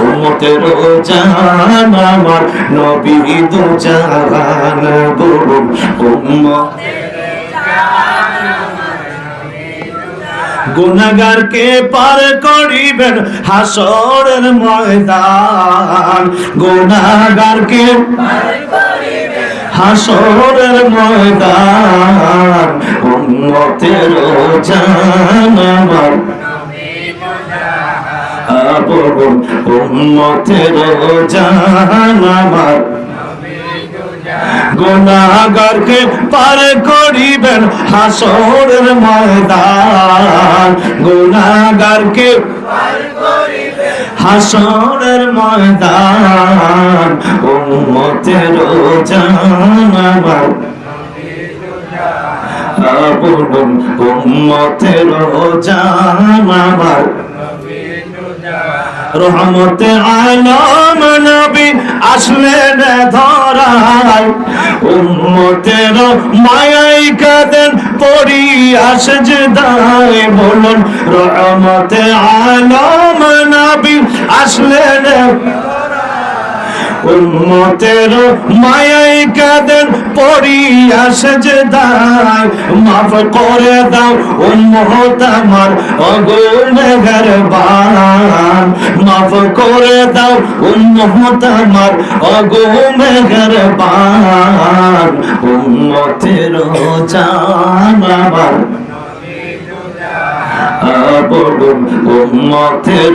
উম্মতের জান আমার নবী দু জাহান বলুন। পার করিবেন হাসরের ময়দান। গুনাগারকে হাসরের ময়দান। উম্মতের জান আমার আপন উম্মতের জান করিবেন হাসরের ময়দান। গুনাগারকে হাসরের ময়দান। উম্মতের জান আমার। আপন উম্মতের জান রহমতে আলম নবী আসলেন ধরায়। উম্মতের মায়াই কাদেন, পড়ি আসজ দায় বলুন, রহমতে আলম নবী আসলেন উম্মতের মায়াই কাদের পড়িয়া সেজে দায় মাফ করে দাও উম্মত আমার অগুনেগার বান মাফ করে দাও উম্মত আমার অগুনেগার বান উম্মতের জান আমার বলুন উম্মতের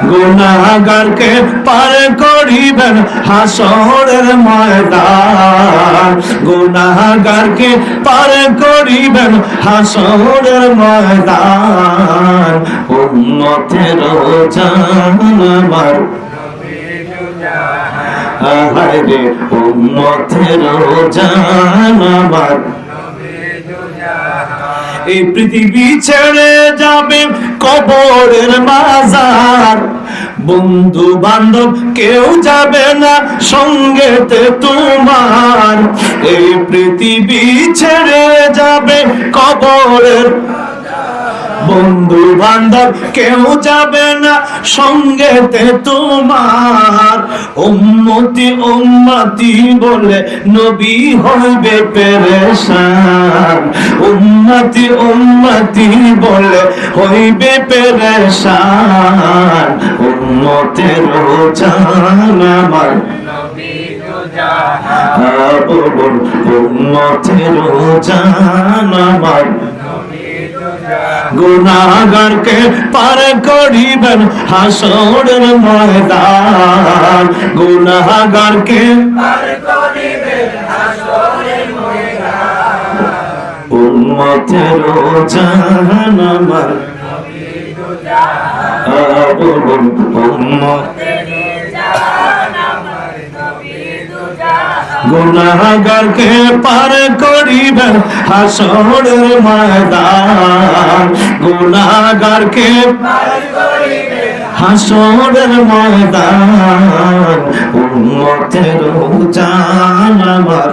গুনাগারকে পার করিবেন হাসরের ময়দান। গুনাগারকে পার করিবেন হাসরের ময়দান। উম্মতের জান আমার। আহারে, উম্মতের জান আমার। এই পৃথিবী ছেড়ে যাবে কবরের মাজার। বন্ধু বান্ধব কেউ যাবে না সঙ্গেতে তোমার। এই পৃথিবী ছেড়ে যাবে কবরের বন্ধু বান্ধব কেউ যাবে না। সঙ্গেতে তোমার উম্মতি উম্মতি বলে নবী হইবে পেরেশান। উম্মতি উম্মতি বলে হইবে পেরেশান। উম্মতের জান আমার উম্মতের জান আমার গুনাগারকে পার করিবেন হাসরের ময়দান। জান আমার বলুন উম্মত। গুনাগারকে পার করিবেন হাসরের ময়দান। গুনাগারকে হাসরের ময়দান। উম্মতের জান আমার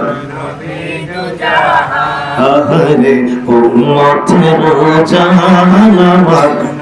আহারে, উম্মতের জান আমার